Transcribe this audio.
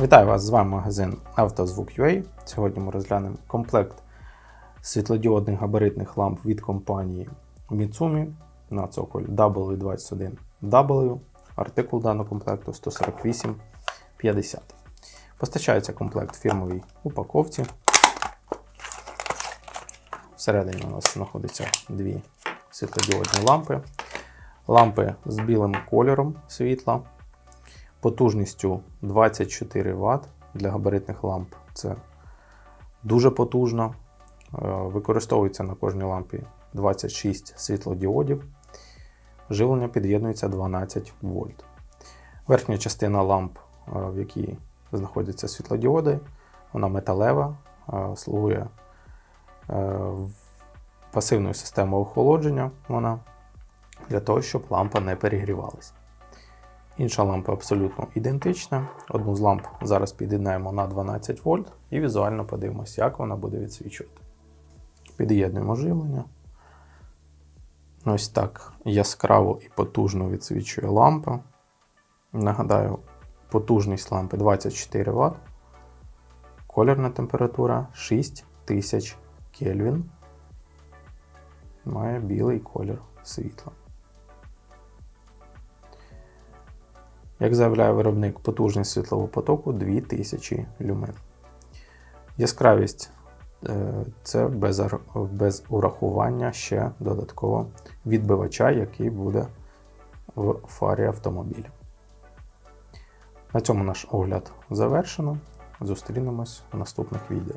Вітаю вас! З вами магазин «Автозвук.UA». Сьогодні ми розглянемо комплект світлодіодних габаритних ламп від компанії Mitsumi на цоколь W21W. Артикул даного комплекту 14850. Постачається комплект в фірмовій упаковці. Всередині у нас знаходяться дві світлодіодні лампи. Лампи з білим кольором світла потужністю 24 Вт для габаритних ламп. Це дуже потужно. Е, Використовується на кожній лампі 26 світлодіодів. Живлення під'єднується 12 вольт. Верхня частина ламп, е, в якій знаходяться світлодіоди, вона металева, е, слугує пасивною системою охолодження вона для того, щоб лампа не перегрівалася. Інша лампа абсолютно ідентична. Одну з ламп зараз під'єднаємо на 12 вольт і візуально подивимося, як вона буде відсвічувати. Під'єднуємо живлення. Ось так яскраво і потужно відсвічує лампа. Нагадаю, потужність лампи 24 Вт. Колірна температура 6000 Кельвін. Має білий колір світла. Як заявляє виробник, потужність світлового потоку 2000 люмен. Яскравість е, це без, без урахування ще додатково відбивача, який буде в фарі автомобіля. На цьому наш огляд завершено. Зустрінемось в наступних відео.